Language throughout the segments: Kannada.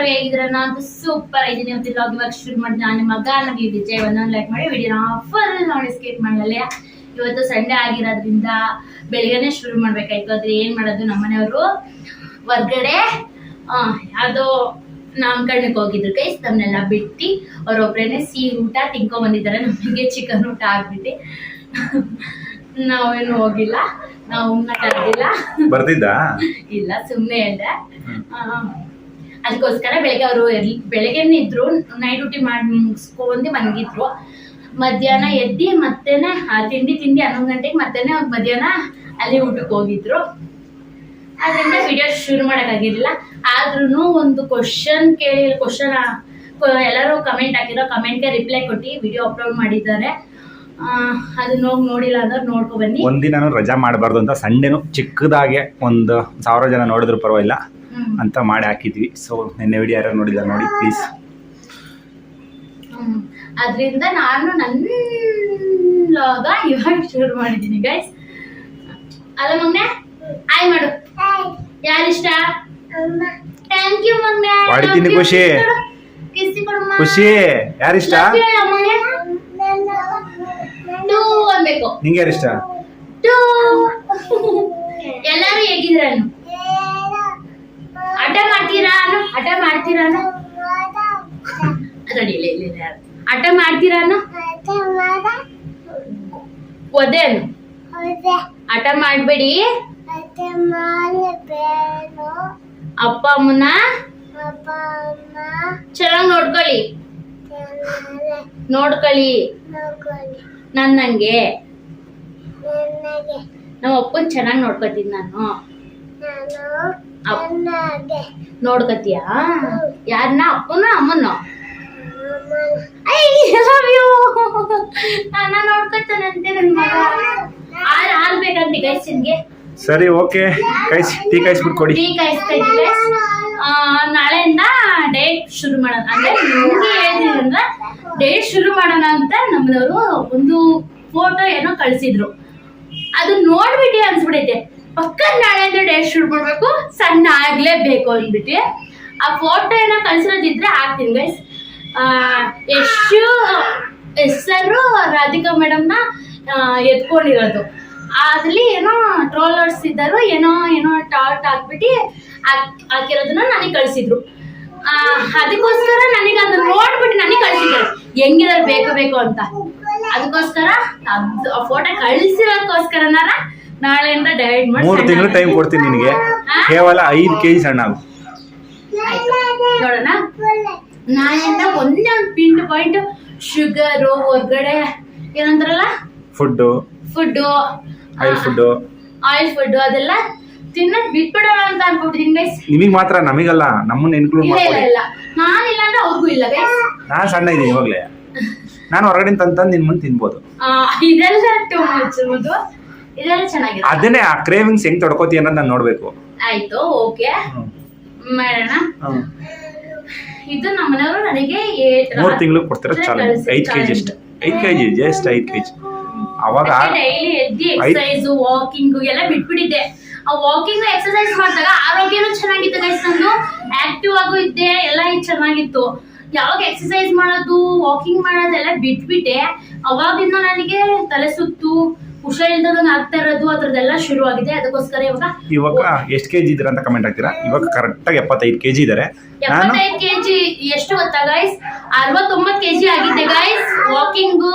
ಎಲ್ಲರೂ ಹೇಗಿದ್ರೆ ನಾನು ಸೂಪರ್ ಆಗಿದ್ದೀನಿ ಅಂತ ಇವಾಗ ಇವಾಗ ಶುರು ಮಾಡಿ ನಾನು ನಿಮ್ಮ ಮಗ ನಮಗೆ ವಿಜಯ್ ಒಂದೊಂದು ಲೈಕ್ ಮಾಡಿ ವಿಡಿಯೋನ ಫುಲ್ ನೋಡಿ ಸ್ಕೇಟ್ ಮಾಡಲ್ಲ ಇವತ್ತು ಸಂಡೆ ಆಗಿರೋದ್ರಿಂದ ಬೆಳಿಗ್ಗೆನೆ ಶುರು ಮಾಡ್ಬೇಕಾಯ್ತು. ಆದ್ರೆ ಏನ್ ಮಾಡೋದು ನಮ್ಮನೆಯವರು ಹೊರ್ಗಡೆ ಯಾವುದೋ ನಾಮಕರಣಕ್ಕೆ ಹೋಗಿದ್ರು. ಕೈ ತಮ್ಮನ್ನೆಲ್ಲ ಬಿಟ್ಟು ಅವ್ರೊಬ್ರೇನೆ ಸಿಹಿ ಊಟ ತಿನ್ಕೊಂಡ್ ಬಂದಿದ್ದಾರೆ. ನಮಗೆ ಚಿಕನ್ ಊಟ ಆಗ್ಬಿಟ್ಟು. ನಾವೇನು ಹೋಗಿಲ್ಲ. ನಾವು ಇಲ್ಲ ಸುಮ್ಮನೆ ಹೇಳ್ದೆ ಅದಕ್ಕೋಸ್ಕರ ಬೆಳಗ್ಗೆ ಅವರು ಬೆಳಗ್ಗೆನೇ ಇದ್ರು ನೈಟ್ ಡ್ಯೂಟಿ ಮಾಡಿ, ಮುಗಿಸ್ಕೊಂಡು ಮನಗಿದ್ರು ಮಧ್ಯಾಹ್ನ ಎದ್ದಿ ಮತ್ತೆನೆ ತಿಂಡಿ ತಿಂಡಿ ಹನ್ನೊಂದು ಗಂಟೆಗೆ ಮತ್ತೆನೆ ಅವ್ರು ಮಧ್ಯಾಹ್ನ ಅಲ್ಲಿ ಊಟಕ್ಕೆ ಹೋಗಿದ್ರು. ಅದರಿಂದ ವಿಡಿಯೋ ಶುರು ಮಾಡೋಕ್ಕಾಗಿರಲಿಲ್ಲ. ಆದ್ರೂ ಒಂದು ಕ್ವಶನ್ ಕೇಳಿ ಕ್ವಶನ್ ಎಲ್ಲರೂ ಕಮೆಂಟ್ ಹಾಕಿರೋ ಕಮೆಂಟ್ಗೆ ರಿಪ್ಲೈ ಕೊಟ್ಟು ವಿಡಿಯೋ ಅಪ್ಲೋಡ್ ಮಾಡಿದ್ದಾರೆ. ಅದನ್ನ ಹೋಗಿ ನೋಡ್ಕೊ ಬನ್ನಿ. ಒಂದಿನೂ ರಜಾ ಮಾಡಬಾರ್ದು ಅಂತ ಸಂಡೇನು ಚಿಕ್ಕದಾಗೆ ಒಂದು ಸಾವಿರ ಜನ ನೋಡಿದ್ರು ಪರವಾಗಿಲ್ಲ. ಅಂತ ಮಾಡಿ ಹಾಕಿದ್ವಿ. ಸೊ ನಿನ್ನೆ ವಿಡಿಯೋ ಯಾರು ನೋಡಿಲ್ಲ ನೋಡಿ ಪ್ಲೀಸ್ ಅದರಿಂದ ಅದ್ರಿಂದ ನಾನು ನನ್ನ ಲಾಗ ಇವಾಗ ಶುರು ಮಾಡಿದ್ದೀನಿ ಗೈಸ್ ಅಲ್ಲ ಮಗ್ನೆ ಆಯ್ ಮಾಡು. ಯಾರಿಷ್ಟ? ಥ್ಯಾಂಕ್ ಯು ಮಗ್ನೆ. ಮಾಡಿದ್ದೀನಿ ಖುಷಿ. ಖುಷಿ. ಯಾರಿಷ್ಟ. ಟೂ ಅನ್ಬೇಕು ನಿಂಗೆ ಯಾರಿಷ್ಟ ಟೂ ಎಲ್ಲರೂ ಹೇಗಿದ್ರ ಹಠ ಮಾಡ್ತೀರಾ ಅನ್ನು? ಹಠ ಮಾಡ್ತೀರಾ ಅನ್ನು? ಇಲ್ಲ ಇಲ್ಲ ಹಠ ಮಾಡ್ತೀರಾ ಅನ್ನು? ಒದೆ ಅನ್ನು. ಹಠ ಮಾಡ್ಬೇಡಿ. ಅಪ್ಪ ಅಮ್ಮನ ಚೆನ್ನಾಗಿ ನೋಡ್ಕೊಳ್ಳಿ. ನೋಡ್ಕೊಳ್ಳಿ. ನನ್ನಂಗೆ. ನಮ್ಮ ಅಪ್ಪನ್ ಚೆನ್ನಾಗಿ ನೋಡ್ಕೊತೀನಿ ನಾನು ನೋಡ್ಕೊತೀಯಾ ಯಾರನ್ನ ಅಪ್ಪನ ಅಮ್ಮನ ನನ್ನ ನೋಡ್ಕೊತಾನಂತೆ ನನ್ನ ಮಗ. ಹಾಲು ಹಾಲು ಬೇಕಂತೆ ಗೈಸಿನ್ಗೆ ಸರಿ ಓಕೆ ಕೈಸ್ ಟೀ ಕಾಯಿಸ್ಬಿಟ್ಟು ಕೊಡಿ ಟೀ ಕಾಯಿಸ್ತಾ ಇದ್ದೀವಿ ನಾಳೆಯಿಂದ ಡೇಟ್ ಶುರು ಮಾಡೋಣ. ಅಂದ್ರೆ ನಿಮ್ಗೆ ಅಂದ್ರೆ ಡೇಟ್ ಶುರು ಮಾಡೋಣ ಅಂತ ನಮ್ಮದವರು ಒಂದು ಫೋಟೋ ಏನೋ ಕಳ್ಸಿದ್ರು. ಅದು ನೋಡ್ಬಿಟ್ಟು ಅನ್ಸ್ಬಿಡೈತೆ. ಪಕ್ಕ ನಾಳೆ ಡೇಟ್ ಶುರು ಮಾಡ್ಬೇಕು ಸಣ್ಣ ಆಗ್ಲೇಬೇಕು ಅಂದ್ಬಿಟ್ಟು. ಆ ಫೋಟೋ ಏನೋ ಕಳ್ಸಿರೋದಿದ್ರೆ ಹಾಕ್ತೀನಿ ಗೈಸ್ ಯಶು, ಹೆಸರು ರಾಧಿಕಾ ಮೇಡಮ್ನ ಎತ್ಕೊಂಡಿರೋದು. ಅದ್ರಲ್ಲಿ ಏನೋ ಟ್ರೋಲರ್ಸ್ ಇದ್ದರು, ಏನೋ ಏನೋ ಟಾಟ್ ಹಾಕ್ಬಿಟ್ಟು ಹಾಕ್- ಹಾಕಿರೋದನ್ನ ನನಗೆ ಕಳಿಸಿದ್ರು. ಅದಕ್ಕೋಸ್ಕರ ನನಗೆ ಅದನ್ನ ನೋಡ್ಬಿಟ್ಟು ನನಗೆ ಕಳ್ಸಿದ್ದಾರೆ. ಹೆಂಗಿದಾರೆ ಬೇಕು ಬೇಕು ಅಂತ. ಅದಕ್ಕೋಸ್ಕರ ಫೋಟೋ ಕಳಿಸಿರೋದಕ್ಕೋಸ್ಕರನಾರ ನಾಳೆಯಿಂದ ಡಯಟ್ ಮಾಡಿ ಮೂರು ತಿಂಗಳು ಟೈಮ್ ಕೊಡ್ತೀನಿ ನಿನಗೆ. ಕೇವಲ ಐದು ಕೆ ಜಿ ಸಣ್ಣ ಆಗು. ನೋಡೋಣ. ನಾಳೆಯಿಂದ ಒಂದೇ ಒಂದು ಪಿಂಟ್ ಪಾಯಿಂಟ್ ಶುಗರು ಹೊರ್ಗಡೆ ಏನಂತಾರಲ್ಲ? Food food oil food oil food ಅದೆಲ್ಲ ತಿನ್ನಕ್ ಬಿಟ್ಬಿಡೋಣ ಅಂತ ಅನ್ಕೊಟ್ಟಿದ್ದೀನಿ ಗೈಸ್ ನಿಮಗೆ ಮಾತ್ರ ನಮಗಲ್ಲ ನಮ್ಮನ್ನ ಇನ್ಕ್ಲೂಡ್ ಇಲ್ಲ ಇಲ್ಲ ಮಾಡ್ಕೊಳ್ಳಿ ಇಲ್ಲ. ನಾನಿಲ್ಲ ಅಂದ್ರೆ ಅವ್ರಿಗೂ ಇಲ್ಲ ಗೈಸ್ ನಾನು ಸಣ್ಣ ಇದ್ದೀನಿ ಇವಾಗಲೇ. ನಾನು ಹೊರಗಡೆ ತಂತಂದು ನಿನ್ನ ಮುಂದೆ ತಿನ್ಬೋದು. ಇದೆಲ್ಲ ಟೂ ಮಚ್ ಮದು ಇದೆಲ್ಲ ಚೆನ್ನಾಗಿದೆ ಅದನ್ನೇ ಆ ಕ್ರೇವಿಂಗ್ಸ್ ಹೆಂಗ್ ತಡ್ಕೋತಿ ಅನ್ನೋದು ನಾನು ನೋಡ್ಬೇಕು. ಆಯ್ತು ಓಕೆ. ಮಾಡೋಣ. ಇದು ನಮ್ಮನೆಯವರು ನನಗೆ ಮೂರು ತಿಂಗಳು ಕೊಡ್ತಾರೆ ಚಾಲೆಂಜ್. ಕೆಜಿ ಐದು ಕೆಜಿ ಅಷ್ಟೇ. ಐದು ಕೆ ಜಿ ಜಸ್ಟ್ ಐದು ಕೆ ಜಿ ಅವಾಗ ಡೈಲಿ ಎದ್ದಿ ಎಕ್ಸಸೈಸ್ ವಾಕಿಂಗ್ ಎಲ್ಲ ಬಿಟ್ಬಿಟ್ಟಿದ್ದೆ. ಆ ವಾಕಿಂಗ್ ಎಕ್ಸಸೈಸ್ ಮಾಡಿದಾಗ ಆರೋಗ್ಯನೂ ಚೆನ್ನಾಗಿತ್ತು ಗೈಸ್ ನಂದು. ಆಕ್ಟಿವ್ ಆಗು ಇದ್ದೆ ಎಲ್ಲ ಚೆನ್ನಾಗಿತ್ತು. ಯಾವಾಗ ಎಕ್ಸಸೈಸ್ ಮಾಡೋದು ವಾಕಿಂಗ್ ಮಾಡೋದೆಲ್ಲ ಬಿಟ್ಬಿಟ್ಟೆ. ಅವಾಗಿಂದ ನನಗೆ ತಲೆ ಸುತ್ತು ಹುಷಾರಿಲ್ದಂಗೆ ಆಗ್ತಾ ಇರೋದು ಅದ್ರದ್ದೆಲ್ಲ ಶುರು ಆಗಿದೆ ಅದಕ್ಕೋಸ್ಕರ ಇವಾಗ ಇವಾಗ ಎಷ್ಟು ಕೆ ಜಿ ಇದ್ದೀರಾ ಅಂತ ಕಮೆಂಟ್ ಹಾಕ್ತೀರಾ? ಇವಾಗ ಕರೆಕ್ಟಾಗಿ ಎಪ್ಪತ್ತೈದು ಕೆ ಜಿ ಇದ್ದಾರೆ ನಾನು ಎಪ್ಪತ್ತೈದು ಕೆಜಿ ಎಷ್ಟು ಗೊತ್ತಾ ಗಾಯ್ಸ್ ಅರವತ್ತೊಂಬತ್ತು ಕೆಜಿ ಆಗಿದ್ದೆ ಗೈಸ್ ವಾಕಿಂಗು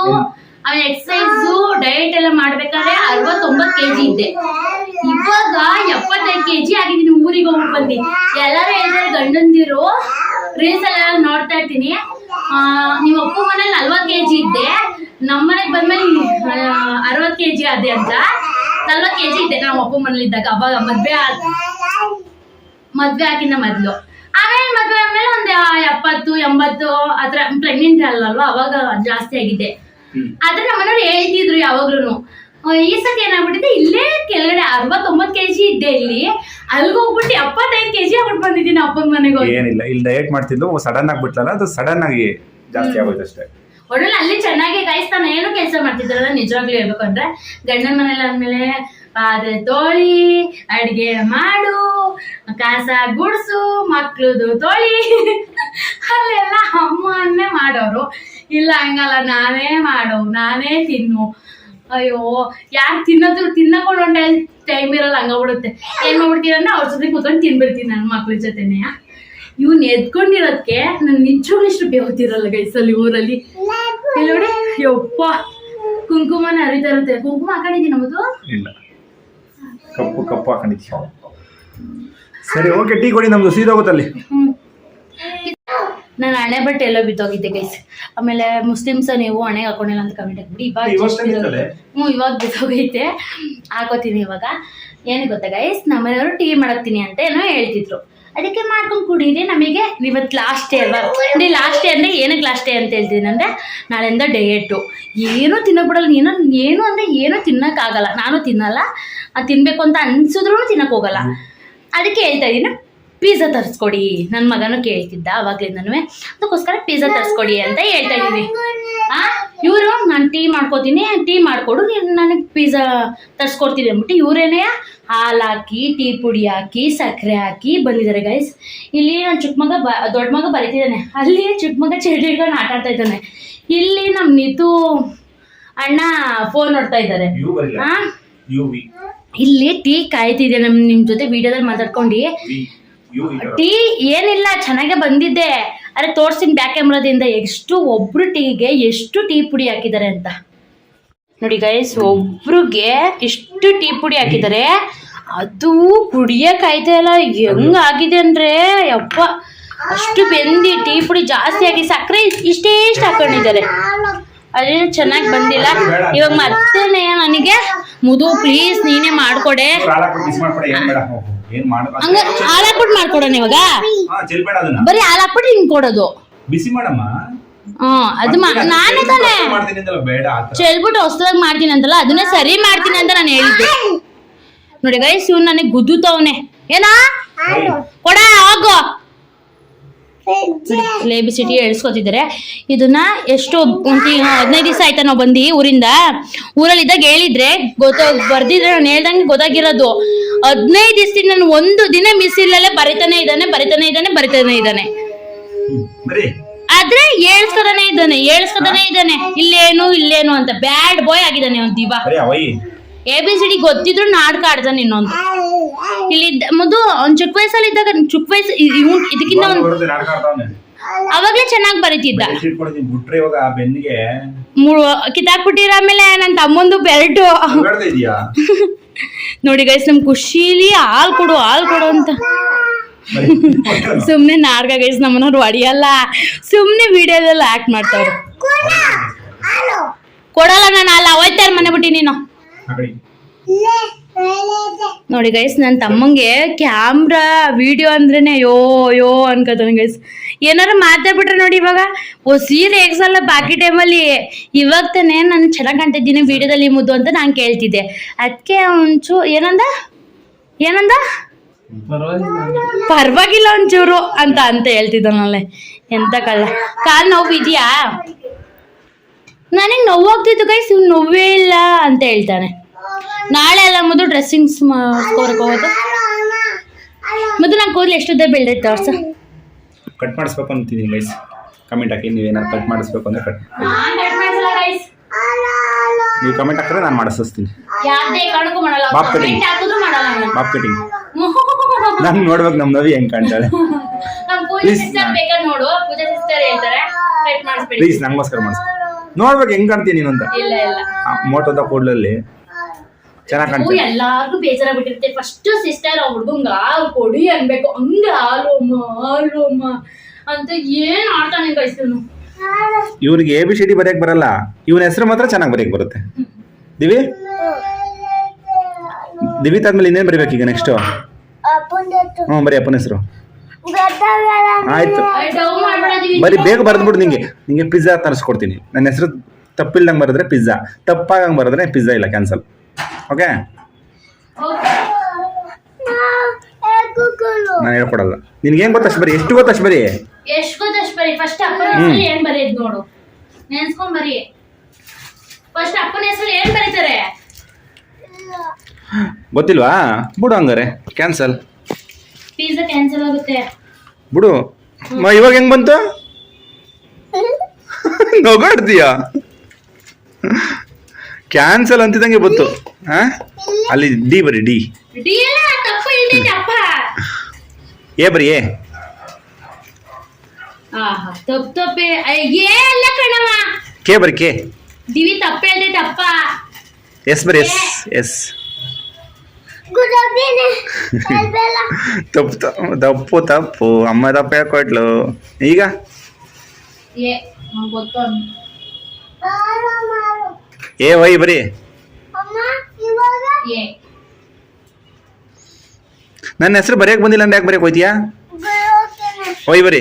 ಆಮೇಲೆ ಎಕ್ಸಸೈಸು ಡಯಟ್ ಎಲ್ಲ ಮಾಡ್ಬೇಕಾದ್ರೆ ಅರವತ್ತೊಂಬತ್ತು ಕೆಜಿ ಇದ್ದೆ ಇವಾಗ ಎಪ್ಪತ್ತೈದು ಕೆಜಿ ಆಗಿದ್ದೀನಿ ಊರಿಗೆ ಹೋಗಿ ಬಂದು ಎಲ್ಲರೂ ಹೇಳ್ತಾರೆ ಗಂಡಂದಿರು ರೀಲ್ಸ್ ಎಲ್ಲ ನೋಡ್ತಾ ಇರ್ತೀನಿ. ಆ, ನಿಮ್ಮ ಅಪ್ಪ ಮನೇಲಿ ನಲ್ವತ್ತು ಕೆಜಿ ಇದ್ದೆ. ನಮ್ಮ ಮನೆಗೆ ಬಂದ್ಮೇಲೆ ಅರವತ್ತು ಕೆಜಿ ಅದೇ ಅಂತ. ನಲ್ವತ್ತು ಕೆಜಿ ಇದ್ದೆ ನಮ್ಮ ಅಪ್ಪ ಮನೇಲಿದ್ದಾಗ ಅವಾಗ ಮದ್ವೆ ಮದ್ವೆ ಆಗಿನ ಮೊದ್ಲು. ಆಮೇಲೆ ಮದ್ವೆ ಆದ್ಮೇಲೆ ಒಂದ್ ಎಪ್ಪತ್ತು ಎಂಬತ್ತು ಆತರ ಪ್ರೆಗ್ನೆಂಟ್ ಅಲ್ಲಲ್ವಾ ಅವಾಗ ಜಾಸ್ತಿ ಆಗಿದೆ. ಆದ್ರೆ ನಮ್ಮನೆಯವ್ರು ಹೇಳ್ತಿದ್ರು ಯಾವಾಗ್ಲೂ ಈ ಸತಿ ಏನಾಗ್ಬಿಟ್ಟಿದೆ ಇಲ್ಲೇ ಕೆಳಗಡೆ ಅರವತ್ತೊಂಬತ್ತು ಕೆಜಿ ಇದ್ದೆ ಇಲ್ಲಿ. ಅಲ್ಗ ಹೋಗ್ಬಿಟ್ಟು ಎಪ್ಪತ್ತೈದು ಕೆಜಿ ಆಗ್ಬಿಟ್ಟು ಬಂದಿದ್ದೀನಿ ಅಪ್ಪನ ಮನೆಗೆ ಏನಿಲ್ಲ ಇಲ್ಲಿ ಡಯಟ್ ಮಾಡ್ತಿದ್ದು ಸಡನ್ ಆಗಿ ಬಿಟ್ಲಲ್ಲ ಅದು ಸಡನ್ ಆಗಿ ಜಾಸ್ತಿ ಆಗೋಯ್ತು ಅಷ್ಟೇ ಒಡನೆ ಅಲ್ಲಿ ಚೆನ್ನಾಗಿ ಕಾಯಿಸ್ತಾನ ಏನು ಕೆಲಸ ಮಾಡ್ತಿದ್ರಲ್ಲ ನಿಜವಾಗ್ಲೂ ಹೇಳ್ಬೇಕು ಅಂದ್ರೆ ಗಂಡನ ಮನೇಲಿ ಆದ್ಮೇಲೆ ಪಾತ್ರೆ ತೋಳಿ, ಅಡಿಗೆ ಮಾಡು, ಕಾಸ ಗುಡ್ಸು ಮಕ್ಳದು ತೋಳಿ. ಅಲ್ಲೆಲ್ಲ ಅಮ್ಮನ್ನೇ ಮಾಡೋರು. ಇಲ್ಲ ಹಂಗಲ್ಲ, ನಾನೇ ಮಾಡೋ, ನಾನೇ ತಿನ್ನು. ಅಯ್ಯೋ, ಯಾರು ತಿನ್ನೋದು ತಿನ್ನಕೊಂಡು ಟೈಮ್ ಇರಲ್ಲ ಹಂಗಾಗ್ಬಿಡುತ್ತೆ ಏನ್ ಮಾಡ್ಬಿಡ್ತೀನಿ ಅಂದ್ರೆ ಅವ್ರ ಜೊತೆ ಕೂತ್ಕೊಂಡು ತಿನ್ಬಿಡ್ತೀನಿ ನನ್ನ ಮಕ್ಳ ಜೊತೆನೆ. ಇವ್ನ ಎದ್ಕೊಂಡಿರೋದಕ್ಕೆ ನನ್ ನಿಜವಾಗ್ಲೂ ಇಷ್ಟು ಬೇವತ್ತಿರಲ್ಲ ಗೈಸಲ್ಲಿ ಊರಲ್ಲಿ. ಇಲ್ಲಿ ನೋಡಿ ಯಪ್ಪ. ಕುಂಕುಮನ ಹರಿತಾ ಇರುತ್ತೆ. ಕುಂಕುಮ ಹಾಕೊಂಡಿದ್ದೀನಿ ನಮ್ಮದು ಇಲ್ಲ. ಕಪ್ಪು ಕಪ್ಪು ಹಾಕೊಂಡಿದ್ದೀವಿ ಸರಿ ಓಕೆ ಟೀ ಕೊಡಿ ನಮ್ದು ಸೀದಾ ಹೋಗುತ್ತಲ್ಲಿ ಹ್ಮ್. ನಾನು ಹಣೆ ಬಟ್ಟೆ ಎಲ್ಲ ಬಿದ್ದೋಗಿದ್ದೆ ಗೈಸ್ ಆಮೇಲೆ ಮುಸ್ಲಿಮ್ಸ ನೀವು ಹಣೆಗೆ ಹಾಕೊಂಡಿಲ್ಲ ಅಂತ ಕಮೆಂಟ್ ಹಾಕ್ಬಿಡಿ. ಇವಾಗ? ಹ್ಞೂ ಇವಾಗ ಬಿದ್ದೋಗೈತೆ. ಹಾಕೋತೀನಿ ಇವಾಗ. ಏನು ಗೊತ್ತಾ ಗೈಸ್ ನಮ್ಮನೆಯವರು ಟೀ ಮಾಡಕ್ತೀನಿ ಅಂತ ಏನೋ ಹೇಳ್ತಿದ್ರು. ಅದಕ್ಕೆ ಮಾಡ್ಕೊಂಡು ಕುಡೀರಿ. ನಮಗೆ ಇವತ್ತು ಲಾಸ್ಟ್ ಡೇ ಅಲ್ವಾ? ಅಂದರೆ ಲಾಸ್ಟ್ ಡೇ ಅಂದರೆ ಏನಕ್ಕೆ ಲಾಸ್ಟ್ ಡೇ ಅಂತ ಹೇಳ್ತೀನಿ ಅಂದರೆ ನಾಳೆಯಿಂದ ಡಯೆಟ್ಟು ಏನೂ ತಿನ್ನಬಿಡಲ್ಲ ಏನೋ ಏನು ಅಂದರೆ ಏನೂ ತಿನ್ನೋಕ್ಕಾಗಲ್ಲ. ನಾನು ತಿನ್ನಲ್ಲ. ಅದು ತಿನ್ನಬೇಕು ಅಂತ ಅನ್ಸಿದ್ರೂ ತಿನ್ನೋಕ್ಕೋಗಲ್ಲ ಅದಕ್ಕೆ ಹೇಳ್ತಾ ಇದ್ದೀನಿ ಪಿಜ್ಜಾ ತರಿಸ್ಕೊಡಿ. ನನ್ನ ಮಗನೂ ಕೇಳ್ತಿದ್ದ ಅವಾಗ್ಲಿಂದನು ಅದಕ್ಕೋಸ್ಕರ ಪಿಜ್ಜಾ ತರಿಸ್ಕೊಡಿ ಅಂತ ಹೇಳ್ತಾ ಇದ್ದೀನಿ. ಆ? ಇವರು ನಾನು ಟೀ ಮಾಡ್ಕೋತೀನಿ ಟೀ ಮಾಡಿಕೊಡು ನೀನು ನನಗೆ ಪಿಜ್ಜಾ ತರಿಸ್ಕೊಡ್ತೀನಿ ಅಂದ್ಬಿಟ್ಟು ಇವರೇನೇ ಹಾಲು ಹಾಕಿ ಟೀ ಪುಡಿ ಹಾಕಿ ಸಕ್ಕರೆ ಹಾಕಿ ಬಂದಿದ್ದಾರೆ ಗೈಸ್ ಇಲ್ಲಿ ನಾನು ಚಿಕ್ಕ ಮಗ ಬ ದೊಡ್ಡ ಮಗ ಬರೀತಿದ್ದಾನೆ. ಅಲ್ಲಿ ಚಿಕ್ಕ ಮಗ ಚಳಿ ಹಿಡ್ಕೊಂಡು ಆಟ ಆಡ್ತಾ ಇದ್ದಾನೆ. ಇಲ್ಲಿ ನಮ್ಮ ನಿತು ಅಣ್ಣ ಫೋನ್ ನೋಡ್ತಾ ಇದ್ದಾರೆ. ಇಲ್ಲಿ ಟೀ ಕಾಯ್ತಿದೆ ನಮ್ಮ ನಿಮ್ಮ ಜೊತೆ ವಿಡಿಯೋದಲ್ಲಿ ಮಾತಾಡ್ಕೊಂಡು. ಟೀ ಏನಿಲ್ಲ ಚೆನ್ನಾಗೆ ಬಂದಿದ್ದೆ. ಅರೆ ತೋರ್ಸಿನ ಬ್ಯಾಕ್ ಕ್ಯಾಮ್ರಾದಿಂದ ಎಷ್ಟು ಒಬ್ರು ಟೀಗೆ ಎಷ್ಟು ಟೀ ಪುಡಿ ಹಾಕಿದ್ದಾರೆ ಅಂತ. ನೋಡಿ ಗೈಸ್ ಒಬ್ರಿಗೆ ಎಷ್ಟು ಟೀ ಪುಡಿ ಹಾಕಿದ್ದಾರೆ. ಅದು ಕುಡಿಯಕ್ ಆಯ್ತಾ ಇಲ್ಲ ಹೆಂಗ್ ಆಗಿದೆ ಅಂದ್ರೆ ಯಪ್ಪ. ಅಷ್ಟು ಬೆಂದಿ ಟೀ ಪುಡಿ ಜಾಸ್ತಿ ಆಗಿ ಸಕ್ಕರೆ ಇಷ್ಟೇ ಇಷ್ಟು ಹಾಕೊಂಡಿದ್ದಾರೆ. ಅದೇ ಚೆನ್ನಾಗಿ ಬಂದಿಲ್ಲ. ಇವಾಗ ಮತ್ತೆ ನನಗೆ? ಮುದು ಪ್ಲೀಸ್ ನೀನೇ ಮಾಡ್ಕೊಡಿ. ಏನ್ ಹೋಗು. ಏನ್ ಮಾಡ ಹಂಗ ಹಾಲು ಮಾಡ್ಕೊಡೋಣ ಇವಾಗ? ಹಾ ಚೆಲ್ಬೇಡ ಅದನ್ನ. ಬರೀ ಹಾಲಾಕ್ಬಿಟ್ಟು ಹಿಂಗ್ ಕೊಡೋದು. ಬಿಸಿ ಮಾಡಮ್ಮ. ಹ್ಮ್ ಅದು ಮಾ- ನಾನೇ ತಾನೇ. ಮಾಡ್ತೀನಿ ಅಂತಲ್ಲ ಬೇಡ ಆತರ ಚೆಲ್ಬಿಟ್ಟು ಹೊಸದಾಗಿ ಮಾಡ್ತೀನಿ ಅಂತಲ್ಲ ಅದನ್ನೇ ಸರಿ ಮಾಡ್ತೀನಿ ಅಂತ ನಾನು ಹೇಳಿದ್ದೆ. ನೋಡಿ ಗೈಸ್ ಇವ್ನು ನನಗೆ ಗುದ್ದುತ್ತವನೆ. ಏನಾ? ಕೊಡ ಹೋಗು. ಲೇಬಿ ಸಿಟಿ ಎಳ್ಸ್ಕೊತಿದ್ದಾರೆ. ಇದನ್ನ ಎಷ್ಟು ಹದಿನೈದು ದಿವಸ ಆಯ್ತಾ ನಾವು ಬಂದು ಊರಿಂದ. ಊರಲ್ಲಿದ್ದಾಗ ಹೇಳಿದ್ರೆ ಗೊತ್ತ ಬರ್ದಿದ್ರೆ ನಾನು ಹೇಳ್ದಂಗೆ ಗೊತ್ತಾಗಿರೋದು. ಹದಿನೈದು ದಿವಸದಿಂದ ನಾನು ಒಂದು ದಿನ ಮಿಸ್ ಇಲ್ಲಲ್ಲೇ ಬರಿತಾನೆ ಇದ್ದಾನೆ ಬರಿತಾನೆ ಇದ್ದಾನೆ ಬರಿತಾನೆ ಇದ್ದಾನೆ. ಆದ್ರೆ ಹೇಳ್ಸ್ಕೊದಾನೆ ಇದ್ದಾನೆ ಹೇಳ್ಸ್ಕೊದಾನೆ ಇದ್ದಾನೆ. ಇಲ್ಲೇನು ಇಲ್ಲೇನು ಅಂತ. ಬ್ಯಾಡ್ ಬಾಯ್ ಆಗಿದ್ದಾನೆ ಒಂದು ದಿವ. ಎ ಬಿ ಸಿ ಡಿ ಗೊತ್ತಿದ್ರು ನಾಡ್ಕಾಡ್ದಾನೆ ಆಡ್ತಾನೆ ಇನ್ನೊಂದು. ಇಲ್ಲಿ ಮೊದಲು ಅವ್ನು ಚಿಕ್ಕ ವಯಸ್ಸಲ್ಲಿ ಇದ್ದಾಗ ಚಿಕ್ಕ ವಯಸ್ಸು ಇವ್ನು ಇದಕ್ಕಿಂತ ಒಂದು ಅವಾಗಲೇ ಚೆನ್ನಾಗಿ ಬರೀತಿದ್ದ. ಬಿಟ್ರೆ ಇವಾಗ ಆ ಬೆನ್ನಿಗೆ ಕಿತ್ತಾಕ್ಬಿಟ್ಟಿರ ಆಮೇಲೆ ನನ್ನ ತಮ್ಮಂದು ಬೆಲ್ಟು. ನೋಡಿ ಗೈಸ್ ನಮ್ ಖುಷಿಲಿ ಹಾಲ್ ಕೊಡು ಹಾಲ್ ಕೊಡು ಅಂತ. ಸುಮ್ನೆ ನಾರ್ಗ ಗೈಸ್ ನಮ್ಮನವ್ರು ಹೊಡಿಯಲ್ಲ. ಸುಮ್ನೆ ವಿಡಿಯೋದಲ್ಲಿ ಆಕ್ಟ್ ಮಾಡ್ತಾವ್ರು. ಕೊಡಲ್ಲ ನಾನು ಅಲ್ಲ ಹೋಯ್ತಾರ ಮನೆ ಬಿಟ್ಟಿ ನೀನು. ನೋಡಿ ಗೈಸ್ ನನ್ನ ತಮ್ಮಂಗೆ ಕ್ಯಾಮ್ರಾ ವಿಡಿಯೋ ಅಂದ್ರೇನೆ ಅಯ್ಯೋ ಅಯ್ಯೋ ಅನ್ಕೋತಾನೆ ಗೈಸ್ ಏನಾರು ಮಾತಾಡ್ಬಿಟ್ರೆ ನೋಡಿ ಇವಾಗ, ಓ ಸೀರೆ ಎಕ್ಸಲ್ಲ ಬಾಕಿ ಟೈಮಲ್ಲಿ ಇವಾಗ ತಾನೇ ನಾನು ಚೆನ್ನಾಗಿ ಕಾಣ್ತಿದ್ದೀನಿ ವಿಡಿಯೋದಲ್ಲಿ ಮುದ್ದು ಅಂತ ನಾನು ಕೇಳ್ತಿದ್ದೆ. ಅದಕ್ಕೆ ಒಂಚೂ ಏನಂದ? ಏನಂದ? ಪರವಾಗಿಲ್ಲ ಒಂಚೂರು ಅಂತ ಅಂತ ಹೇಳ್ತಿದ್ದಾನಲ್ಲೇ ಎಂತ ಕಳ್ಳ. ಕಾಲು ನೋವು ಇದೆಯಾ ನನಗೆ ನೋವಾಗ್ತಿತ್ತು ಗೈಸ್ ಇವ್ ನೋವೇ ಇಲ್ಲ ಅಂತ ಹೇಳ್ತಾನೆ. ನಾಳೆ ಎಲ್ಲ ಮೊದಲು ಡ್ರೆಸ್ಸಿಂಗ್ಸ್ ಮಾಡ್ಕೊರಕ್ಕೆ ಹೋಗೋದು. ಮತ್ತು ನಾನು ಕೂದಲು ಎಷ್ಟುದ್ದ ಬೆಳೆದೈತೆ ತೋರ್ಸ. ಕಟ್ ಮಾಡಿಸ್ಬೇಕು ಅಂತೀನಿ ಗೈಸ್ ಕಮೆಂಟ್ ಹಾಕಿ ನೀವೇನಾದ್ರು ಕಟ್ ಮಾಡಿಸ್ಬೇಕು ಅಂದ್ರೆ ಕಟ್ ನೀವು ಕಮೆಂಟ್ ಹಾಕಿದ್ರೆ ನಾನು ಮಾಡಿಸ್ತೀನಿ. ಯಾವ್ದೇ ಕಾರಣಕ್ಕೂ ಮಾಡಲ್ಲ. ಬಾಪ್ ಕಟಿಂಗ್. ಬಾಪ್ ಕಟಿಂಗ್ ನಾನು. ನೋಡ್ಬೇಕು ನಮ್ಮ ನವಿ ಹೆಂಗ್ ಕಾಣ್ತಾಳೆ. ಪ್ಲೀಸ್ ನಂಗೋಸ್ಕರ ಮಾಡಿಸ್ ನೋಡ್ಬೇಕು ಹೆಂಗ್ ಕಾಣ್ತೀನಿ ನೀನು ಅಂತ. ಮೋಟೋದ ಕೂಡ್ಲಲ್ಲಿ ಚೆನ್ನಾಗಿ ಹೂ ಕಾಣ್ತೀನಿ ಎಲ್ಲಾರ್ಗು ಬೇಜಾರ ಬಿಟ್ಟಿರುತ್ತೆ ಫಸ್ಟ್ ಸಿಸ್ಟರ್ ಆ ಹುಡ್ಗಂಗ ಕೊಡಿ ಅನ್ಬೇಕು. ಹಂಗ ಹಾಲು ಅಮ್ಮ ಹಾಲು ಅಮ್ಮ. ಅಂತ ಏನ್ ಆಡ್ತಾನೆ ಕಳಿಸ್ತಾನು ಇವ್ರಿಗೆ ಎ ಬಿ ಸಿ ಡಿ ಬರೆಯಕ್ ಬರಲ್ಲ. ಇವನ ಹೆಸರು ಮಾತ್ರ ಚೆನ್ನಾಗಿ ಬರೆಯಕ್ ಬರುತ್ತೆ. ದಿವಿ? ದಿವಿ ಆದ್ಮೇಲೆ ಇನ್ನೇನು ಬರಿಬೇಕು ಈಗ ನೆಕ್ಸ್ಟ್ ಹ್ಞೂ ಬರೀ ಅಪ್ಪನ ಹೆಸರು. ಆಯ್ತು. ಬರೀ ಬೇಗ ಬರೆದ್ಬಿಡು ನಿಂಗೆ. ನಿಂಗೆ ಪಿಜ್ಜಾ ತರಿಸ್ಕೊಡ್ತೀನಿ. ನನ್ನ ಹೆಸರು ತಪ್ಪಿಲ್ದಂಗೆ ಬರೆದ್ರೆ ಪಿಜ್ಜಾ. ತಪ್ಪಾಗಂಗೆ ಬರೆದ್ರೆ ಪಿಜ್ಜಾ ಇಲ್ಲ ಕ್ಯಾನ್ಸಲ್ ಓಕೆ? ನಾನು ಹೇಳ್ಕೊಡಲ್ಲ. ನಿನ್ಗೆ ಏನು ಗೊತ್ತಷ್ಟು ಬರೀ? ಎಷ್ಟು ಗೊತ್ತಷ್ಟು ಬರೀ? ಎಷ್ಟು ಗೊತ್ತಷ್ಟು ಬರೀ? ಫಸ್ಟ್ ಅಪ್ಪನ ಹೆಸರು ಏನ್ ಬರೆಯೋದು ನೋಡು. ನೆನ್ಸ್ಕೊಂಡ್ ಬರೀ. ಫಸ್ಟ್ ಅಪ್ಪನ ಹೆಸರು ಏನ್ ಬರೀತಾರೆ? ಗೊತ್ತಿಲ್ವಾ? ಬಿಡು ಹಂಗಾರೆ. ಕ್ಯಾನ್ಸಲ್ ಪಿಜ್ಜಾ ಕ್ಯಾನ್ಸಲ್ ಆಗುತ್ತೆ. ಬಿಡು. ಮ ಇವಾಗ ಹೆಂಗ್ ಬಂತು? ನಗಾಡ್ತೀಯಾ? ಕ್ಯಾನ್ಸಲ್ ಅಂತಿದಂಗೆ ಬಂತು. ಹಾ? ಅಲ್ಲಿ ಡಿ ಬರಿ ಡಿ. ಏ ಬರಿ ಏ ಆಹಾ ತಪ್ಪು ತಪ್ಪೆ. ಏ ಅಲ್ಲ ಕಣವ ಕೆ ಬರಿ ಕೆ. ದಿವಿ ತಪ್ಪು ಎಸ್ ಬರಿ ಎಸ್ ಎಸ್. ತಪ್ಪು ತಪ್ ತಪ್ಪು ತಪ್ಪು. ಅಮ್ಮ ತಪ್ಪ ಹೇಳ್ಕೊಟ್ಲು. ಈಗ? ಏ ಗೊತ್ತು. ಏ ವೈ ಬರಿ. ಏ. ನನ್ನ ಹೆಸರು ಬರೆಯಕ್ ಬಂದಿಲ್ಲ ಅಂದ್ರೆ ಯಾಕೆ ಬರೆಯಕ್ ಹೋಯ್ತೀಯಾ? ವೈ ಬರಿ.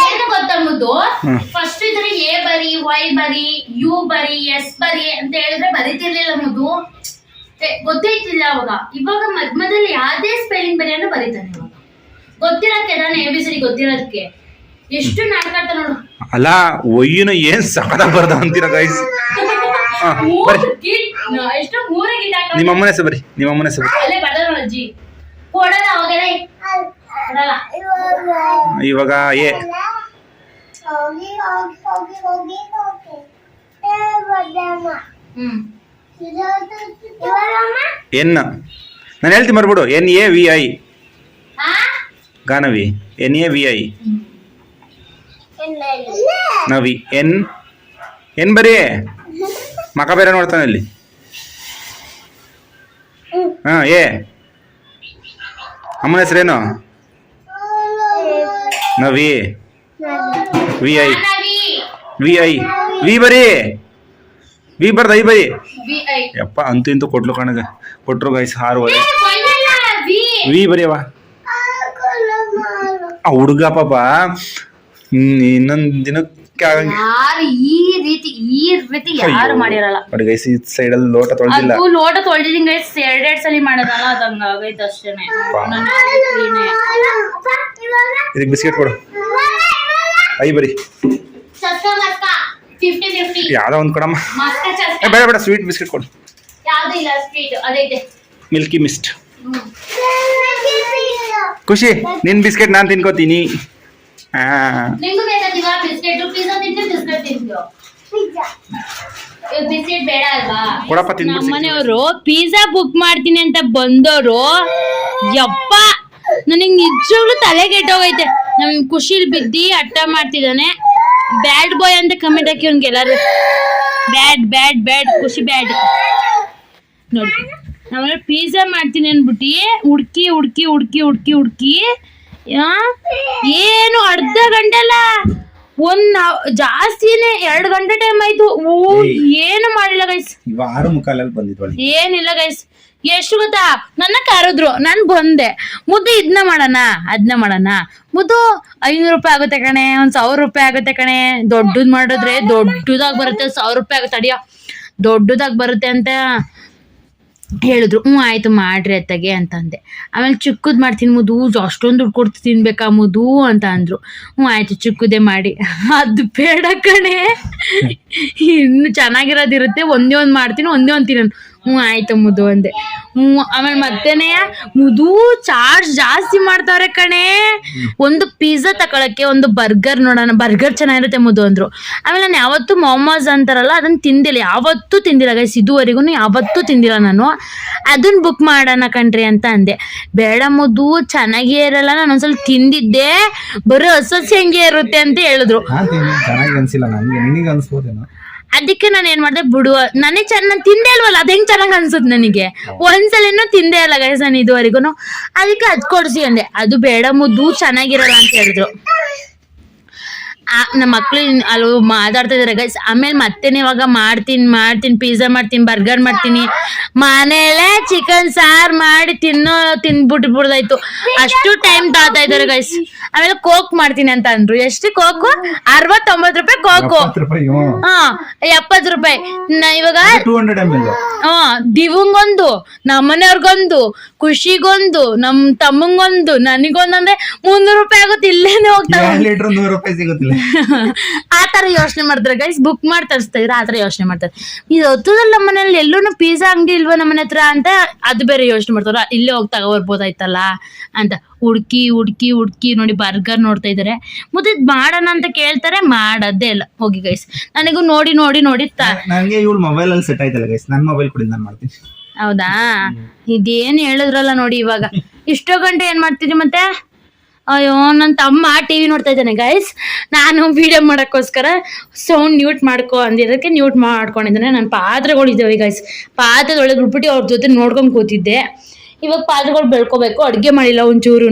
ಏನು ಗೊತ್ತಾ ಮುದ್ದು ಫಸ್ಟ್ ಇದ್ರೆ ಎ ಬರಿ ವೈ ಬರಿ ಯು ಬರಿ ಎಸ್ ಬರಿ ಅಂತ ಹೇಳಿದ್ರೆ ಬರೀತಿರ್ಲಿಲ್ಲ ಮುದ್ದು. ಏ, ಗೊತ್ತೈತಿಲ್ಲ ಅವಾಗ. ಇವಾಗ ಮಧ್ಯ ಮಧ್ಯದಲ್ಲಿ ಯಾವ್ದೇ ಸ್ಪೆಲ್ಲಿಂಗ್ ಬರಿ ಅಂದ್ರೆ ಬರೀತಾನೆ ಇವಾಗ. ಗೊತ್ತಿರಕ್ಕೆ ನಾನು ಎ ಬಿ ಸಿ ಗೊತ್ತಿರೋದಕ್ಕೆ. ಎಷ್ಟು ನಾಟಕ ನೋಡು. ಅಲ್ಲ ಒಯ್ಯನ ಏನ್ ಸಕದ ಬರ್ದ ಅಂತೀರ ಗೈಸ್ ಬರ್ರಿ. ನಿಮ್ಮ ಅಮ್ಮನ ಹೆಸರು ಬರ್ರಿ ನಿಮ್ಮ ಅಮ್ಮನ ಹೆಸರು ಇವಾಗ ಏ ಎನ್ ನಾನು ಹೇಳ್ತೀನಿ ಬರ್ಬಿಡು N A V I. Ganavi N A V I. Navi N N ಬರೀ? ಮಕ ಬೇರೆ ನೋಡ್ತಾನೆ ಅಲ್ಲಿ. ಹಾ ಏ ಅಮ್ಮನ ಹೆಸರೇನು Navi. V I. V I. V ಬರೀ? ವಿ ಬರ್ದ ಐ ಬರೀ? ಯಪ್ಪ ಅಂತೂ ಇಂತೂ ಕೊಟ್ಲು ಕಣಗ. ಕೊಟ್ರು ಗೈಸ್ ಆರೂವರೆ ವಿ. ವಿ ಬರೆಯವ ಆ ಹುಡುಗ ಪಾಪ. ಇನ್ನೊಂದು ದಿನಕ್ಕೆ ಯಾರು ಈ ರೀತಿ ಈ ರೀತಿ ಯಾರು ಮಾಡಿರಲ್ಲ. ನೋಡಿ ಗೈಸ್ ಈ ಸೈಡ್ ಅಲ್ಲಿ ಲೋಟ ತೊಳ್ದಿಲ್ಲ. ಅದು ಲೋಟ ತೊಳ್ದಿದ್ದೀನಿ ಗೈಸ್ ಎರಡೆರಡು ಸಲ ಮಾಡೋದಲ್ಲ ಅದು ಹಂಗಾಗೈತೆ ಅಷ್ಟೇನೆ. ಇದಕ್ಕೆ ಬಿಸ್ಕೆಟ್ ಕೊಡು. ಐ ಬರಿ. ಯಾವ್ದೋ ಒಂದು ಕೊಡಮ್ಮ. ಬೇಡ ಬೇಡ ಸ್ವೀಟ್ ಬಿಸ್ಕೆಟ್ ಕೊಡು. ಮಿಲ್ಕಿ ಮಿಸ್ಟ್ ಖುಷಿ ನಿನ್ ಬಿಸ್ಕೆಟ್ ನಾನು ತಿನ್ಕೋತೀನಿ. ನಿಂಗೂ ಬಿಸ್ಕೆಟ್ ಪಿಜ್ಜಾ ತಿಂದು ಬಿಸ್ಕೆಟ್ ತಿಂದು ಬಿಸ್ಕೆಟ್ ಬೇಡ ಅಲ್ವಾ? ಕೊಡಪ್ಪ ತಿನ್ಬಿಟ್ಟು ನಮ್ಮನೆಯವರು ಪಿಜ್ಜಾ ಬುಕ್ ಮಾಡ್ತೀನಿ ಅಂತ ಬಂದವರು ಯಪ್ಪ! ನನಗೆ ನಿಜವಾಗ್ಲೂ ತಲೆ ಕೆಟ್ಟೋಗೈತೆ. ನಮ್ ಖುಷಿಲ್ ಬಿದ್ದಿ ಅಟ್ಟ ಮಾಡ್ತಿದ್ದಾನೆ. ಬ್ಯಾಡ್ ಬಾಯ್ ಅಂತ ಕಮೆಂಟ್ ಹಾಕಿ ಅವ್ನಿಗೆ ಎಲ್ಲಾರು. Bad bad bad Khushi bad ನೋಡಿ ನಾವೆಲ್ಲ ಪಿಜ್ಜಾ ಮಾಡ್ತೀನಿ ಅನ್ಬಿಟ್ಟು ಹುಡ್ಕಿ ಹುಡ್ಕಿ ಹುಡ್ಕಿ ಹುಡ್ಕಿ ಹುಡ್ಕಿ ಆ, ಏನು ಅರ್ಧ ಗಂಟೆ ಅಲ್ಲ? ಒಂದ್ ಜಾಸ್ತಿನೇ ಎರಡ್ ಗಂಟೆ ಟೈಮ್ ಆಯ್ತು. ಓ ಏನು ಮಾಡಿಲ್ಲ ಗೈಸ್ ಆರು ಮುಕ್ಕಾಲಲ್ಲಿ ಏನಿಲ್ಲ ಗೈಸ್ ಎಷ್ಟು ಗೊತ್ತಾ? ನನ್ನ ಕರೆದ್ರು ನಾನು ಬಂದೆ. ಮುದ್ದು ಇದನ್ನ ಮಾಡೋಣ? ಅದನ್ನ ಮಾಡೋಣ? ಮುದ್ದು ಐನೂರು ರೂಪಾಯಿ ಆಗುತ್ತೆ ಕಣೆ. ಒಂದ್ ಸಾವಿರ ರೂಪಾಯಿ ಆಗುತ್ತೆ ಕಣೆ. ದೊಡ್ಡದ್ ಮಾಡಿದ್ರೆ ದೊಡ್ಡದಾಗಿ ಬರುತ್ತೆ. ಸಾವಿರ ರೂಪಾಯಿ ಆಗುತ್ತೆ. ಅಡಿಯ. ದೊಡ್ಡದಾಗಿ ಬರುತ್ತೆ ಅಂತ. ಹೇಳಿದ್ರು ಹ್ಞೂ ಆಯ್ತು ಮಾಡ್ರಿ ಅತ್ತಗೆ ಅಂತಂದೆ. ಆಮೇಲೆ ಚಿಕ್ಕದ್ ಮಾಡ್ತೀನಿ ಮುದು ಅಷ್ಟೊಂದು ದುಡ್ಡು ಕೊಡ್ತು ತಿನ್ಬೇಕಾ ಮುದು? ಅಂತ ಅಂದ್ರು. ಹ್ಞೂ ಆಯ್ತು ಚಿಕ್ಕದೇ ಮಾಡಿ. ಅದು ಬೇಡ ಕಣೆ. ಇನ್ನು ಚೆನ್ನಾಗಿರೋದಿರುತ್ತೆ ಒಂದೇ ಒಂದು ಮಾಡ್ತೀನಿ ಒಂದೇ ಒಂದು ತಿನ್ನೋಣ. ಹ್ಞೂ ಆಯ್ತು ಮುದು ಅಂದೆ. ಹ್ಞೂ ಆಮೇಲೆ ಮತ್ತೇನೆ ಮುದು ಚಾರ್ಜ್ ಜಾಸ್ತಿ ಮಾಡ್ತಾವ್ರೆ ಕಣೆ. ಒಂದು ಪಿಜ್ಜಾ ತಗೊಳಕ್ಕೆ ಒಂದು ಬರ್ಗರ್ ನೋಡೋಣ ಬರ್ಗರ್ ಚೆನ್ನಾಗಿರುತ್ತೆ ಮುದು ಅಂದ್ರು. ಆಮೇಲೆ ನಾನು ಯಾವತ್ತೂ ಮೊಮೋಸ್ ಅಂತಾರಲ್ಲ ಅದನ್ನ ತಿಂದಿಲ್ಲ. ಯಾವತ್ತೂ ತಿಂದಿಲ್ಲ ಗೈಸ್ ಇದುವರೆಗೂ ಯಾವತ್ತೂ ತಿಂದಿಲ್ಲ ನಾನು. ಅದನ್ನ ಬುಕ್ ಮಾಡೋಣ ಕಣ್ರಿ ಅಂತ ಅಂದೆ. ಬೇಡ ಮುದು ಚೆನ್ನಾಗೇ ಇರಲ್ಲ. ನಾನು ಒಂದ್ಸಲ ತಿಂದಿದ್ದೆ. ಬರೋ ಹೊಸ ಹೆಂಗೆ ಇರುತ್ತೆ ಅಂತ ಹೇಳಿದ್ರು. ಅದಕ್ಕೆ ನಾನು ಏನ್ ಮಾಡಿದೆ ಬಿಡುವ. ನನಗೆ ಚೆನ್ನ ತಿಂದೆ ತಿಂದೇ ಅಲ್ವಲ್ಲ ಅದ್ ಹೆಂಗ್ ಚೆನ್ನಾಗ್ ಅನ್ಸುತ್ತೆ ನನಗೆ? ಒಂದ್ಸಲಿನೂ ತಿಂದೇ ಅಲ್ಲ ಗೈಸ್ ನಾನು ಇದುವರೆಗೂ ಅದಕ್ಕೆ ಅದ್ ಕೊಡ್ಸಿ ಅಂದೆ. ಅದು ಬೇಡ ಮುದ್ದು ಚೆನ್ನಾಗಿರಲ್ಲ ಅಂತ ಹೇಳಿದ್ರು. ನಮ್ಮ ಮಕ್ಳು ಅಲ್ಲಿ ಮಾತಾಡ್ತಾ ಇದಾರೆ ಗೈಸ್ ಆಮೇಲೆ ಮತ್ತೇನೆ ಇವಾಗ ಮಾಡ್ತೀನಿ ಮಾಡ್ತೀನಿ ಪಿಜ್ಜಾ ಮಾಡ್ತೀನಿ ಬರ್ಗರ್ ಮಾಡ್ತೀನಿ. ಮನೇಲೆ ಚಿಕನ್ ಸಾರ್ ಮಾಡಿ ತಿನ್ನೋ ತಿನ್ಬಿಟ್ಬಿಡ್ದಾಯ್ತು. ಅಷ್ಟು ಟೈಮ್ ತಾತಾ ಇದಾರೆ ಗೈಸ್ ಆಮೇಲೆ ಕೋಕ್ ಮಾಡ್ತೀನಿ ಅಂತ ಅಂದ್ರು. ಎಷ್ಟು ಕೋಕು ಅರವತ್ತೊಂಬತ್ ರೂಪಾಯಿ ಕೋಕು ಹಾ ಎಪ್ಪತ್ತು ರೂಪಾಯಿ. ಇವಾಗ ಹಾ ದಿವಂಗೊಂದು ನಮ್ಮನೆಯವ್ರಿಗೊಂದು ಖುಷಿಗೊಂದು ನಮ್ ತಮ್ಮಂಗೊಂದು ನನಗೊಂದು ಅಂದ್ರೆ ಮುನ್ನೂರು ರೂಪಾಯಿ ಆಗುತ್ತೆ ಇಲ್ಲೇನೆ ಹೋಗ್ತಾರೆ ಎರಡು ಲೀಟ್ರ್ ನೂರು ರೂಪಾಯಿ ಸಿಗುತ್ತಿಲ್ಲ. ಆ ತರ ಯೋಚನೆ ಮಾಡ್ತಾರೆ ಗೈಸ್ ಬುಕ್ ಮಾಡಿ ತರಿಸ್ತಾರೆ ಆತರ ಆ ತರ ಯೋಚನೆ ಮಾಡ್ತಾರೆ. ಇದು ಹೊತ್ತದಲ್ಲ ನಮ್ಮ ಮನೇಲಿ ಎಲ್ಲೂ ಪಿಜ್ಜಾ ಅಂಗಡಿ ಇಲ್ವಾ ನಮ್ಮ ಮನೆ ಹತ್ರ ಅಂತ ಅದು ಬೇರೆ ಯೋಚನೆ ಮಾಡ್ತಾರ. ಇಲ್ಲೇ ಹೋಗಿ ತಗೋಬರ್ಬೋದಾಯ್ತಲ್ಲ ಅಂತ. ಹುಡ್ಕಿ ಹುಡ್ಕಿ ಹುಡ್ಕಿ ನೋಡಿ ಬರ್ಗರ್ ನೋಡ್ತಾ ಇದಾರೆ. ಮತ್ತೆ ಇದ್ ಮಾಡೋಣ ಅಂತ ಕೇಳ್ತಾರೆ ಮಾಡೋದೇ ಇಲ್ಲ. ಹೋಗಿ ಗೈಸ್ ನನಗೂ ನೋಡಿ ನೋಡಿ ನೋಡಿ ತ ನನಗೆ ಇವಳು ಮೊಬೈಲಲ್ಲಿ ಸೆಟ್ ಆಯ್ತಲ್ಲ ಗೈಸ್ ನನ್ನ ಮೊಬೈಲ್ ಕೊಡಿ ನಾನು ಮಾಡ್ತೀನಿ. ಹೌದಾ? ಇದೇನ್ ಹೇಳಿದ್ರಲ್ಲ ನೋಡಿ ಇವಾಗ. ಇಷ್ಟೋ ಗಂಟೆ ಏನ್ ಮಾಡ್ತೀರಿ ಮತ್ತೆ? ಅಯ್ಯೋ ನನ್ನ ತಮ್ಮ ಟಿವಿ ನೋಡ್ತಾ ಇದ್ದಾನೆ ಗೈಸ್ ನಾನು ವಿಡಿಯೋ ಮಾಡೋಕ್ಕೋಸ್ಕರ ಸೌಂಡ್ ನ್ಯೂಟ್ ಮಾಡ್ಕೊ ಅಂದಿರೋದಕ್ಕೆ ನ್ಯೂಟ್ ಮಾಡ್ಕೊಂಡಿದ್ದಾನೆ. ನನ್ನ ಪಾತ್ರೆಗಳು ಇದ್ದಾವೆ ಗೈಸ್ ಪಾತ್ರೆದೊಳಗೆ ಬಿಟ್ಬಿಟ್ಟು ಅವ್ರ ಜೊತೆ ನೋಡ್ಕೊಂಡು ಕೂತಿದ್ದೆ. ಇವಾಗ ಪಾತ್ರೆಗಳು ಬೆಳ್ಕೋಬೇಕು. ಅಡುಗೆ ಮಾಡಿಲ್ಲ ಒಂಚೂರು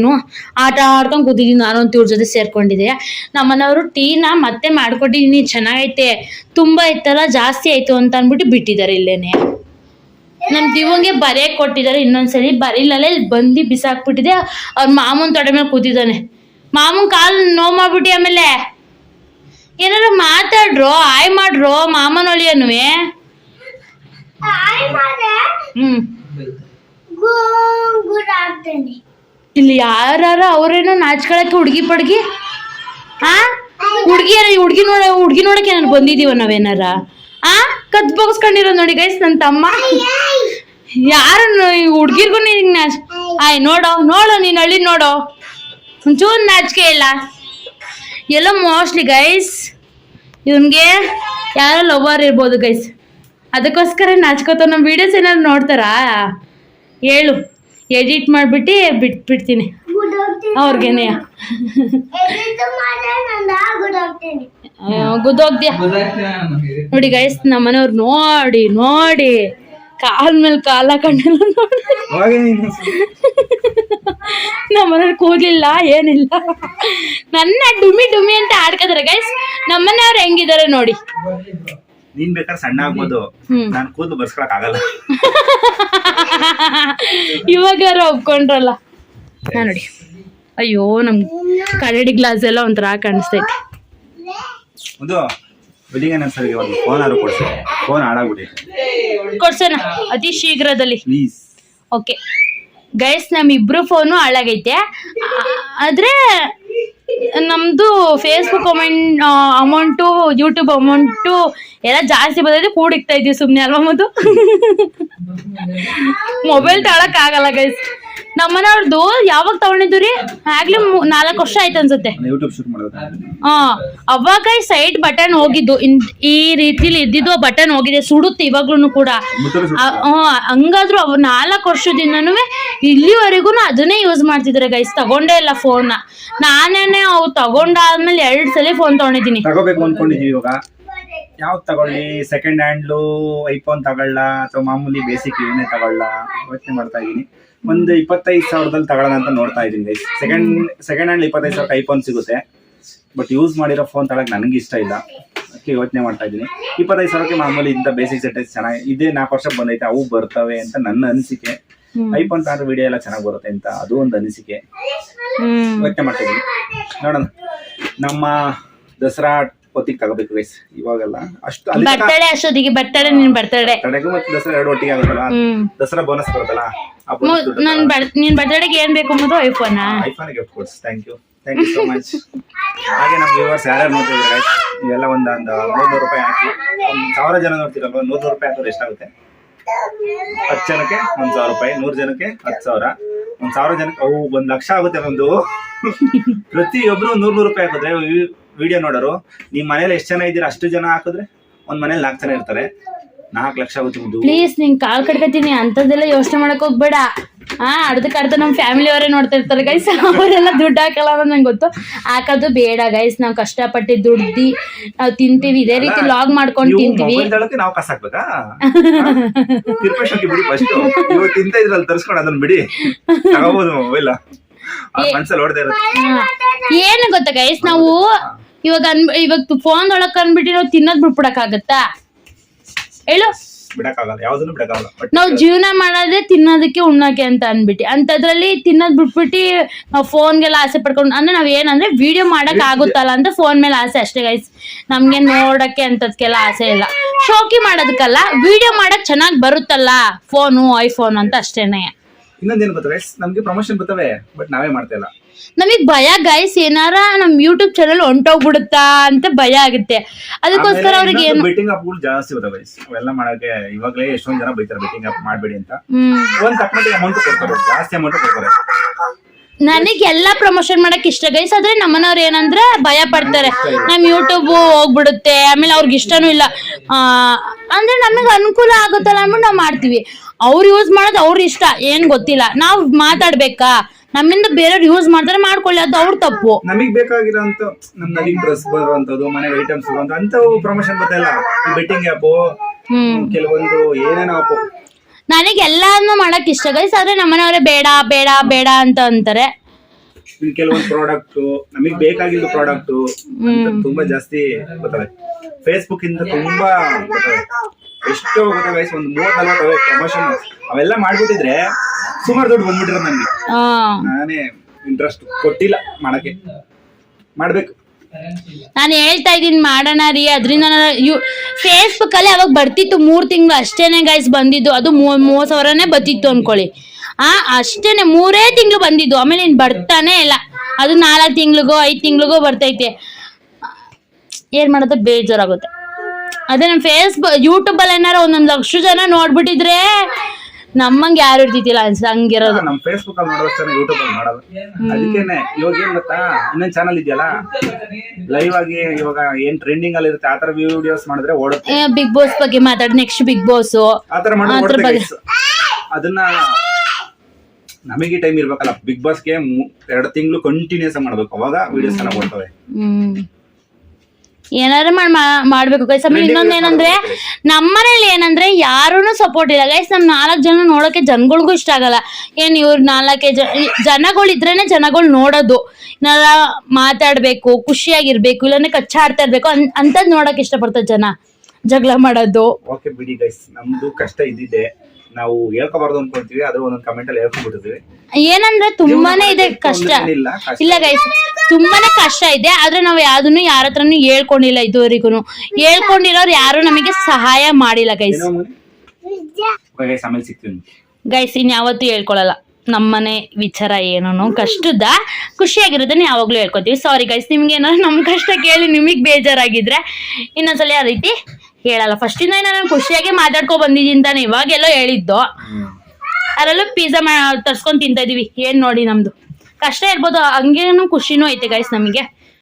ಆಟ ಆಡ್ಕೊಂಡು ಕೂತಿದ್ದೀನಿ. ನಾನು ಒಂಚೂರ ಜೊತೆ ಸೇರ್ಕೊಂಡಿದ್ದೆ. ನಮ್ಮನವರು ಟೀನ ಮತ್ತೆ ಮಾಡ್ಕೊಟ್ಟಿದ್ದೀನಿ. ಚೆನ್ನಾಗೈತೆ. ತುಂಬ ಇತ್ತಲ್ಲ ಜಾಸ್ತಿ ಆಯಿತು ಅಂತ ಅಂದ್ಬಿಟ್ಟು ಬಿಟ್ಟಿದ್ದಾರೆ ಇಲ್ಲೇನೆ. ನಮ್ಮ ದಿವಂಗೆ ಬರೆಯಕ್ಕೆ ಕೊಟ್ಟಿದ್ದಾರೆ ಇನ್ನೊಂದ್ಸರಿ ಬರೀಲಲ್ಲ ಇಲ್ಲಿ ಬಂದು ಬಿಸಾಕ್ಬಿಟ್ಟಿದೆ ಅವ್ರ ಮಾಮೂನ್ ತೊಡೆ ಮೇಲೆ ಕೂತಿದ್ದಾನೆ. ಮಾಮೂನ್ ಕಾಲು ನೋವು ಮಾಡ್ಬಿಟ್ಟಿ ಆಮೇಲೆ. ಏನಾರು ಮಾತಾಡ್ರೋ ಆಯ್ ಮಾಡ್ರೋ ಮಾಮನ್ ಅನ್ನುವೆ ಹ್ಮ್. ಇಲ್ಲಿ ಯಾರು ಅವ್ರೇನೋ ನಾಚ್ಕೊಳಕ್ಕೆ ಹುಡುಗಿ ಪಡ್ಗಿ? ಹಾ ಹುಡುಗಿ ಹುಡ್ಗಿ ನೋಡ ಹುಡುಗಿ ನೋಡಕ್ಕೆ ನಾನು ಬಂದಿದೀವ ನಾವೇನಾರ? ಆ? ಕತ್ ಬಗ್ಸ್ಕೊಂಡಿರೋ ನೋಡಿ ಗೈಸ್ ನನ್ನ ತಮ್ಮ. ಯಾರು ಹುಡ್ಗಿರ್ಗು ನೀನ್ ನಾಚ್ ಆಯ್ ನೋಡೋ ನೋಡೋ ನೀನ್ ಹಳ್ಳಿ ನೋಡೋ. ಒಂಚೂರು ನಾಚಿಕೆ ಇಲ್ಲ. ಎಲ್ಲ ಮೋಸ್ಟ್ಲಿ ಗೈಸ್ ಇವನ್ಗೆ ಯಾರೋ ಲವರ್ ಇರ್ಬೋದು ಗೈಸ್ ಅದಕ್ಕೋಸ್ಕರ ನಾಚ್ಕೋತ ನಮ್ಮ ವಿಡಿಯೋಸ್ ಏನಾದ್ರು ನೋಡ್ತಾರಾ? ಹೇಳು. ಎಡಿಟ್ ಮಾಡಿಬಿಟ್ಟು ಬಿಟ್ಬಿಡ್ತೀನಿ ಅವ್ರಿಗೇನೆ. ಗುದ್ದೋಗ್ದ್ಯಾ ನೋಡಿ ಗೈಸ್ ನಮ್ಮ ಮನೆಯವ್ರು ನೋಡಿ ನೋಡಿ ಕಾಲ್ ಮೇಲೆ ಕಾಲ ಕಣ್ಣೆಲ್ಲ ನೋಡಿ. ನಮ್ಮ ಮನೇಲಿ ಕೂದಲಿಲ್ಲ ಏನಿಲ್ಲ. ನನ್ನ ಡುಮಿ ಡುಮಿ ಅಂತ ಆಡ್ಕೋದ್ರೆ ಗೈಸ್ ನಮ್ಮ ಮನೆಯವ್ರು ಹೆಂಗಿದಾರೆ ನೋಡಿ. ನೀನ್ ಬೇಕಾದ್ರೆ ಸಣ್ಣ ಆಗ್ಬೋದು. ನಾನು ಕೂದಲು ಬರ್ಸ್ಕೊಳಕ್ ಆಗಲ್ಲ. ಇವಾಗ ಒಪ್ಕೊಂಡ್ರಲ್ಲ. ನೋಡಿ. ಅಯ್ಯೋ ನಮ್ ಕನ್ನಡಿ ಗ್ಲಾಸ್ ಎಲ್ಲ ಒಂಥರ ಕಾಣಿಸ್ತೈತೆ. ಒಂದು ಬೆಳಿಗ್ಗೆ ನನ್ನ ಸರಿ ಒಂದು ಫೋನ್ ಆದ್ರೂ ಕೊಡ್ಸಿ. ಫೋನ್ ಆಡಾಗ್ಬಿಡಿ ಕೊಡ್ಸೋಣ ಅತಿ ಶೀಘ್ರದಲ್ಲಿ. ಪ್ಲೀಸ್ ಓಕೆ ಗೈಸ್ ನಮ್ಮಿಬ್ರು ಫೋನು ಹಾಳಾಗೈತೆ. ಆದರೆ ನಮ್ದು Facebook amount amount YouTube amount ಎಲ್ಲ ಜಾಸ್ತಿ ಬಂದೈತೆ ಕೂಡಿಕ್ತಾ ಇದೀವಿ ಸುಮ್ಮನೆ ಅಲ್ವಾ ಮತ್ತು ಮೊಬೈಲ್ ತಗೊಳಕ್ ಆಗಲ್ಲ ಗೈಸ್ ನಮ್ಮನೆಯವ್ರದ್ದು ಯಾವಾಗ ತಗೊಂಡಿದ್ದು ರೀ? ಆಗ್ಲೇ ನಾಲ್ಕು ವರ್ಷ ಆಯ್ತು ಅನ್ಸುತ್ತೆ. ಯೂಟ್ಯೂಬ್ ಶೂಟ್ ಹಾ ಅವಾಗ ಸೈಡ್ ಬಟನ್ ಹೋಗಿದ್ದು. ಇನ್- ಈ ರೀತಿಲಿ ಇದ್ದಿದ್ದು ಬಟನ್ ಹೋಗಿದೆ. ಸುಡುತ್ತೆ ಇವಾಗ್ಲೂ ಕೂಡ. ಆ- ಹಂಗಾದ್ರೂ ಅವ್ ನಾಲ್ಕು ವರ್ಷದಿಂದನೂ ಇಲ್ಲಿವರೆಗೂ ಅದನ್ನೇ ಯೂಸ್ ಮಾಡ್ತಿದ್ರೆ ಗೈಸ್ ತಗೊಂಡೇ ಇಲ್ಲ ಫೋನ್ನ ನಾನೇನೆ ಅವು ತಗೊಂಡಾದ್ಮೇಲೆ ಎರಡು ಸಲ ಫೋನ್ ತಗೊಂಡಿದ್ದೀನಿ. ತಗೋಬೇಕು ಅನ್ಕೊಂಡಿದೀವಿ ಇವಾಗ. ಯಾವ್ದು ತಗೊಳ್ಳಿ? ಸೆಕೆಂಡ್ ಹ್ಯಾಂಡ್ಲು ಐಫೋನ್ ತಗೊಳ್ಳ? ಅಥವಾ ಮಾಮೂಲಿ ಬೇಸಿಕ್ ಏನೇ ತಗೊಳ್ಳ? ಯೋಚನೆ ಮಾಡ್ತಾ ಇದೀನಿ. ಒಂದು ಇಪ್ಪತ್ತೈದು ಸಾವಿರದಲ್ಲಿ ತಗೊಳ್ಳೋಣ ಅಂತ ನೋಡ್ತಾ ಇದೀನಿ ಸೆಕೆಂಡ್ ಸೆಕೆಂಡ್ ಹ್ಯಾಂಡ್ ಇಪ್ಪತ್ತೈದು ಸಾವಿರಕ್ಕೆ ಐಫೋನ್ ಸಿಗುತ್ತೆ. ಬಟ್ ಯೂಸ್ ಮಾಡಿರೋ ಫೋನ್ ತಗೊಳಕ್ ನನಗೆ ಇಷ್ಟ ಇಲ್ಲ. ಅದಕ್ಕೆ ಯೋಚನೆ ಮಾಡ್ತಾ ಇದ್ದೀನಿ. ಇಪ್ಪತ್ತೈದು ಸಾವಿರಕ್ಕೆ ಮಾಮೂಲಿ ಇಂಥ ಬೇಸಿಕ್ ಸೆಟ್ ಚೆನ್ನಾಗಿ ಇದೇ ನಾಲ್ಕು ವರ್ಷ ಬಂದೈತೆ ಅವು ಬರ್ತವೆ ಅಂತ ನನ್ನ ಅನಿಸಿಕೆ. ಐಫೋನ್ ತಗೊಂಡ್ರೆ ವಿಡಿಯೋ ಎಲ್ಲ ಚೆನ್ನಾಗಿ ಬರುತ್ತೆ ಅಂತ ಅದು ಒಂದು ಅನಿಸಿಕೆ. ಯೋಚನೆ ಮಾಡ್ತಾ ಇದೀನಿ ನೋಡೋಣ. ನಮ್ಮ ದಸರಾ ಹೊತ್ತಿಗೆ ತಗೋಬೇಕು ಗೈಸ್ ಇವಾಗೆಲ್ಲ. ಅಷ್ಟು ಅಲ್ಲಿ ತನಕ ಬರ್ತಡೆ ಅಷ್ಟೊತ್ತಿಗೆ ಬರ್ತಡೆ ನಿನ್ ಬರ್ತಡೆ. ತಡೆಗೂ ಮತ್ತೆ ದಸರಾ ಎರಡು ಒಟ್ಟಿಗೆ ಆಗುತ್ತಲ್ಲ? ಹ್ಮ್. ದಸರಾ ಬೋನಸ್ ಬರುತ್ತಲ್ಲ? ಆ ಮು- ಬೋನಸ್ ನನ್ ಬರ್ ನಿನ್ ಬರ್ತಡೆಗೆ ಏನ್ ಬೇಕು ಅನ್ನೋದು ಐಫೋನಾ iPhone gift ಕೊಡ್ಸ್ thank you thank you so much ಹಾಗೆ ನಮ್ಮ ವ್ಯೂವರ್ಸ್ ಯಾರ್ಯಾರು ನೋಡ್ತಿದ್ರೆ ಗೈಸ್ ನೀವೆಲ್ಲ ಒಂದು ಒಂದು ನೂರು ರೂಪಾಯಿ ಹಾಕಿ ಒಂದು ಸಾವಿರ ಜನ ನೋಡ್ತಿರಲ್ವ? ನೂರು ರೂಪಾಯಿ ಹಾಕಿದ್ರೆ ಎಷ್ಟಾಗುತ್ತೆ ಹತ್ತು ಜನಕ್ಕೆ ಒಂದ್ ಸಾವಿರ ರೂಪಾಯಿ ನೂರು ಜನಕ್ಕೆ ಹತ್ತು ಸಾವಿರ. ಒಂದ್ ಸಾವಿರ ಜನಕ್ಕೆ ಅವು ಒಂದ್ ಲಕ್ಷ ಆಗುತ್ತೆ ಒಂದು ಪ್ರತಿಯೊಬ್ರು ನೂರು ನೂರು ರೂಪಾಯಿ ಹಾಕಿದ್ರೆ ವಿಡಿಯೋ ನೋಡೋರು ನಿಮ್ ಮನೇಲಿ ಎಷ್ಟು ಜನ ಇದ್ದೀರಾ? ಅಷ್ಟು ಜನ ಹಾಕಿದ್ರೆ ಒಂದ್ ಮನೇಲಿ ನಾಲ್ಕು ಜನ ಇರ್ತಾರೆ. ನಾಲ್ಕು ಲಕ್ಷ ಆಗುತ್ತೆ ಪ್ಲೀಸ್ ನಿಂಗ್ ಕಾಲ್ ಕಡ್ಕತೀನಿ ಅಂತದೆಲ್ಲ ಯೋಚನೆ ಮಾಡಕ್ ಹೋಗ್ಬೇಡ. ಹಾ ಅರ್ಧಕ್ಕೆ ಅರ್ಧ ನಮ್ಮ ಫ್ಯಾಮಿಲಿ ಅವರೇ ನೋಡ್ತಾ ಇರ್ತಾರೆ ಗೈಸ್ ಅವರೆಲ್ಲ ದುಡ್ಡು ಹಾಕಲ್ಲ ಅನ್ನೋದು ನಂಗೆ ಗೊತ್ತು. ಹಾಕೋದು ಬೇಡ ಗೈಸ್ ನಾವು ಕಷ್ಟಪಟ್ಟು ದುಡ್ಡಿ ನಾವು ತಿಂತೀವಿ. ಇದೇ ರೀತಿ ಲಾಗ್ ಮಾಡ್ಕೊಂಡು ತಿಂತೀವಿ. ನಾವು ಕಾಸು ಹಾಕ್ಬೇಕಾ? ತಿರುಪೇಶ್ ಬಿಡಿ ಫಸ್ಟ್ ಇವಾಗ ತಿಂತ ಇದ್ರಲ್ಲಿ ತರಿಸ್ಕೊಂಡು ಅದನ್ನ ಬಿಡಿ. ತಗೋಬಹುದು ಮೊಬೈಲ್ ಮನ್ಸಲ್ಲಿ ಹೊಡೆದೇ ಇರುತ್ತೆ. ಏನು ಗೊತ್ತಾ ಗೈಸ್ ನಾವು ಇವಾಗ ಅನ್ ಇವಾಗ ಫೋನ್ ಒಳಕ್ ಅನ್ಬಿಟ್ಟು ನಾವು ತಿನ್ನೋದ್ ಬಿಟ್ಬಿಡಕ್ಕಾಗತ್ತಾ? ಹೇಳು. ಬಿಡಕ್ಕಾಗಲ್ಲ ಯಾವ್ದನ್ನು ಬಿಡಕ್ಕಾಗಲ್ಲ. ಬಟ್ ನಾವು ಜೀವನ ಮಾಡೋದೇ ತಿನ್ನೋದಕ್ಕೆ ಉಣ್ಣಕ್ಕೆ ಅಂತ ಅನ್ಬಿಟ್ಟು. ಅಂಥದ್ರಲ್ಲಿ ತಿನ್ನೋದ್ ಬಿಟ್ಬಿಟ್ಟು ನಾವು ಫೋನ್ಗೆಲ್ಲ ಆಸೆ ಪಡ್ಕೊಂಡು ಅಂದ್ರೆ ನಾವ್ ಏನಂದ್ರೆ ವಿಡಿಯೋ ಮಾಡಕ್ ಆಗುತ್ತಲ್ಲ ಅಂತ ಫೋನ್ ಮೇಲೆ ಆಸೆ ಅಷ್ಟೇ ಗೈಸ್ ನಮ್ಗೆ ನೋಡಕ್ಕೆ ಅಂತದ್ಕೆಲ್ಲ ಆಸೆ ಇಲ್ಲ. ಶೋಕಿ ಮಾಡೋದಕ್ಕಲ್ಲ ವಿಡಿಯೋ ಮಾಡಕ್ ಚೆನ್ನಾಗ್ ಬರುತ್ತಲ್ಲ ಫೋನು ಐಫೋನ್ ಅಂತ ಅಷ್ಟೇನೆ. ಇನ್ನೊಂದೇನು ಗೊತ್ತಾ ಗೈಸ್ ನಮ್ಗೆ ಪ್ರಮೋಷನ್ ಬರ್ತವೆ ಬಟ್ ನಾವೇ ಮಾಡ್ತಾ ಇಲ್ಲ. ನಮಗ್ ಭಯ ಗೈಸ್ ಏನಾರ ನಮ್ ಯೂಟ್ಯೂಬ್ ಚಾನಲ್ ಹೊಂಟೋಗ್ಬಿಡುತ್ತಾ ಅಂತ ಭಯ ಆಗುತ್ತೆ. ಅದಕ್ಕೋಸ್ಕರ ಅವ್ರಿಗೆ ಏನು ಬೆಟ್ಟಿಂಗ್ ಅಪ್ಗಳು ಜಾಸ್ತಿ ಬರ್ತವೆ ಗೈಸ್ ಅವೆಲ್ಲ ಮಾಡಕ್ಕೆ ಇವಾಗಲೇ ಎಷ್ಟೊಂದ್ ಜನ ಬೈತಾರೆ ಬೆಟ್ಟಿಂಗ್ ಅಪ್ ಮಾಡ್ಬೇಡಿ ಅಂತ. ಒಂದ್ ತಕ್ಕಂತೆ ಅಮೌಂಟ್ ಕೊಡ್ತಾರೆ ಜಾಸ್ತಿ ಅಮೌಂಟ್ ಕೊಡ್ತಾರೆ. ನನಗೆ ಎಲ್ಲಾ ಪ್ರಮೋಷನ್ ಮಾಡಕ್ ಇಷ್ಟ ಗೈಸ್ ಆದ್ರೆ ನಮ್ಮನವ್ರು ಏನಂದ್ರೆ ಭಯ ಪಡ್ತಾರೆ. ನಮ್ ಯೂಟ್ಯೂಬ್ ಹೋಗ್ಬಿಡುತ್ತೆ ಆಮೇಲೆ ಅವ್ರಿಗೆ ಇಷ್ಟನೂ ಇಲ್ಲ. ಆ, ಅಂದ್ರೆ ನಮಗೆ ಅನುಕೂಲ ಆಗುತ್ತಲ್ಲ ಅಂದ್ಬಿಟ್ಟು ನಾವು ಮಾಡ್ತೀವಿ. ಅವ್ರು ಯೂಸ್ ಮಾಡೋದು ಅವ್ರ ಇಷ್ಟ ಏನ್ ಗೊತ್ತಿಲ್ಲ. ನಾವು ಮಾತಾಡ್ಬೇಕಾ? ನಮ್ಮಿಂದ ಬೇರೆಯವ್ರು ಯೂಸ್ ಮಾಡ್ತಾರೆ ಮಾಡ್ಕೊಳ್ಳಿ ಅದು ಅವ್ರ ತಪ್ಪು. ನಮಗ್ ಬೇಕಾಗಿರೋಂತ ನಮ್ ಡ್ರೆಸ್ ಬರುವಂತದ್ದು ಮನೆ ಐಟಮ್ಸ್ ಬರುವಂತ ಅಂತವು ಪ್ರಮೋಷನ್ ಬತ್ತಲ್ಲ ಬೆಟ್ಟಿಂಗ್ ಆಪ್ ಹ್ಮ್. ಕೆಲವೊಂದು ಏನೇನೋ ಆಪ್ ನನಗೆ ಎಲ್ಲಾನು ಮಾಡಕ್ ಇಷ್ಟ. ಗೈಸ್ ಆದ್ರೆ ನಮ್ಮನೆಯವರೇ ಬೇಡ ಬೇಡ ಬೇಡ ಅಂತ ಅಂತಾರೆ. ಕೆಲವೊಂದು ಪ್ರಾಡಕ್ಟ್ ನಮಗ್ ಬೇಕಾಗಿದ್ದ ಪ್ರಾಡಕ್ಟ್ ತುಂಬಾ ಜಾಸ್ತಿ ಬರ್ತವೆ ಫೇಸ್ಬುಕ್ ಇಂದ ತುಂಬಾ ಎಷ್ಟೋ ಗೊತ್ತಾಗ guys, ಒಂದ್ ಮೂವತ್ ನಲ್ವತ್ತು ಪ್ರಮೋಷನ್ ಅವೆಲ್ಲ ಮಾಡ್ಬಿಟ್ಟಿದ್ರೆ ಸುಮಾರು ದುಡ್ಡು ಬಂದ್ಬಿಟ್ಟಿರೋದು ನನ್ಗೆ ನಾನೇ ಇಂಟ್ರೆಸ್ಟ್ ಕೊಟ್ಟಿಲ್ಲ ಮಾಡಕ್ಕೆ. ಮಾಡ್ಬೇಕು. ನಾನು ಹೇಳ್ತಾ ಇದ್ದೀನಿ, ಮಾಡೋಣ ರೀ. ಅದರಿಂದ ಯು ಫೇಸ್ಬುಕ್ ಅಲ್ಲಿ ಅವಾಗ ಬರ್ತಿತ್ತು ಮೂರು ತಿಂಗಳು ಅಷ್ಟೇನೆ ಗೈಸ್ ಬಂದಿದ್ದು. ಅದು ಮೂವತ್ತು ಸಾವಿರನೇ ಬತ್ತಿತ್ತು ಅನ್ಕೊಳ್ಳಿ. ಆ, ಅಷ್ಟೇನೆ ಮೂರೇ ತಿಂಗಳು ಬಂದಿದ್ದು. ಆಮೇಲೆ ಇನ್ ಬರ್ತಾನೆ ಇಲ್ಲ. ಅದು ನಾಲ್ಕು ತಿಂಗಳಿಗೋ, ಐದು ತಿಂಗಳಿಗೋ ಬರ್ತೈತೆ. ಏನ್ ಮಾಡೋದು? ಬೇಜಾರಾಗುತ್ತೆ. ಅದೇ ನಮ್ಮ ಫೇಸ್ಬುಕ್ ಯೂಟ್ಯೂಬ್ ಅಲ್ಲಿ ಏನಾರ ಒಂದೊಂದು ಲಕ್ಷ ಜನ ನೋಡ್ಬಿಟ್ಟಿದ್ರೆ ನಮ್ಮಂಗೆ ಯಾರು ಇರ್ತಿದ್ದಿಲ್ಲ ಅನ್ಸ ಹಂಗಿರೋದು. ನಮ್ ಫೇಸ್ಬುಕ್ ಅಲ್ಲಿ ನೋಡೋಷ್ಟು ಯೂಟ್ಯೂಬ್ ಅಲ್ಲಿ ಮಾಡೋದು ಅದಕ್ಕೇನೆ ಇವಾಗ ಏನ್ ಗೊತ್ತಾ? ಇನ್ನೊಂದ್ ಚಾನಲ್ ಇದೆಯಲ್ಲ? ಲೈವ್ ಆಗಿ ಇವಾಗ ಏನ್ ಟ್ರೆಂಡಿಂಗ್ ಅಲ್ಲಿ ಇರುತ್ತೆ ಆತರ ವಿಡಿಯೋಸ್ ಮಾಡಿದ್ರೆ ಓಡುತ್ತೆ. ಬಿಗ್ ಬಾಸ್ ಬಗ್ಗೆ ಮಾತಾಡಿ ನೆಕ್ಸ್ಟ್ ಬಿಗ್ ಬಾಸ್ ಆತರ ಅದ್ರ ಬಗ್ಗೆ. ಅದನ್ನ ನಮಗೆ ಟೈಮ್ ಇರ್ಬೇಕಲ್ಲ. ಬಿಗ್ ಬಾಸ್ಗೆ ಎರಡು ತಿಂಗಳು ಕಂಟಿನ್ಯೂಸ್ ಮಾಡ್ಬೇಕು. ಅವಾಗ ವಿಡಿಯೋಸ್ ಎಲ್ಲ ಓಡ್ತವೆ. ಹ್ಮ್. ಏನಾರ ಮಾಡ್ ಮಾ- ಮಾಡ್ಬೇಕು ಗೈಸ್ ಆಮೇಲೆ ಇನ್ನೊಂದ್ ಏನಂದ್ರೆ ನಮ್ಮನೇಲಿ ಏನಂದ್ರೆ ಯಾರೂನು ಸಪೋರ್ಟ್ ಇಲ್ಲ. ಗೈಸ್ ನಮ್ ನಾಲ್ಕು ಜನ ನೋಡೋಕೆ ಜನಗಳಿಗೂ ಇಷ್ಟ ಆಗಲ್ಲ. ಏನ್ ಇವ್ರು ನಾಲ್ಕೇ ಜನ ಜನಗಳು ಇದ್ರೇನೆ ಜನಗಳು ನೋಡೋದು. ಏನಾರ ಮಾತಾಡ್ಬೇಕು ಖುಷಿಯಾಗಿರ್ಬೇಕು ಇಲ್ಲಾಂದ್ರೆ ಕಚ್ಚಾಡ್ತಾ ಇರ್ಬೇಕು. ಅನ್ ಅಂತದ್ ನೋಡಕ್ ಇಷ್ಟಪಡ್ತಾರೆ ಜನ. ಜಗಳ ಮಾಡೋದು. ಓಕೆ ಬಿಡಿ ಗೈಸ್ ನಮ್ದು ಕಷ್ಟ ಇದ್ದಿದೆ. ನಾವು ಹೇಳ್ಕೋಬಾರ್ದು ಅನ್ಕೊಂತೀವಿ ಆದ್ರೆ ಒಂದೊಂದು ಕಮೆಂಟ್ ಅಲ್ಲಿ ಹೇಳ್ಕೊಂಡ್ಬಿಟ್ಟಿದ್ವಿ. ಏನಂದ್ರೆ ತುಂಬಾನೇ ಇದೆ ಕಷ್ಟ. ಇಲ್ಲ ಕಷ್ಟ. ಇಲ್ಲ ಗೈಸ್ ತುಂಬಾನೇ ಕಷ್ಟ ಇದೆ ಆದ್ರೆ ನಾವು ಯಾವ್ದನ್ನು ಯಾರ ಹತ್ರನು ಹೇಳ್ಕೊಂಡಿಲ್ಲ ಇದುವರೆಗೂ ಹೇಳ್ಕೊಂಡಿರೋರು ಯಾರು ನಮಗೆ ಸಹಾಯ ಮಾಡಿಲ್ಲ ಗೈಸ್ ಏನೋ ಗೈಸ್ ಆಮೇಲೆ ಸಿಗ್ತೀವಿ ಗೈಸ್ ಇನ್ ಯಾವತ್ತೂ ಹೇಳ್ಕೊಳಲ್ಲ. ನಮ್ಮನೆ ವಿಚಾರ ಏನೋ ಕಷ್ಟದ ಖುಷಿಯಾಗಿರೋದನ್ನ ಯಾವಾಗ್ಲೂ ಹೇಳ್ಕೊತೀವಿ. ಸಾರಿ ಗೈಸ್ ನಿಮ್ಗೆ ಏನಾದ್ರು ನಮ್ಮ ಕಷ್ಟ ಕೇಳಿ ನಿಮಗೆ ಬೇಜಾರಾಗಿದ್ರೆ ಇನ್ನೊಂದ್ಸಲ ಯಾವ ರೀತಿ ಹೇಳಲ್ಲ. ಫಸ್ಟ್ ಇಂದ ನಾನು ಖುಷಿಯಾಗಿ ಮಾತಾಡ್ಕೊ ಬಂದಿದ್ದೀನಿ ತಾನೆ ಇವಾಗೆಲ್ಲ ಹೇಳಿದ್ದು. ಅದರಲ್ಲೂ ಪಿಜ್ಜಾ ಮಾ ತರ್ಸ್ಕೊಂಡ್ ತಿಂತಾ ಇದೀವಿ. ಏನ್ ನೋಡಿ ನಮ್ದು. ಕಷ್ಟ ಇರ್ಬೋದು, ಹಂಗೇನು ಖುಷಿನೂ ಐತೆ ಗೈಸ್ ನಮಗೆ.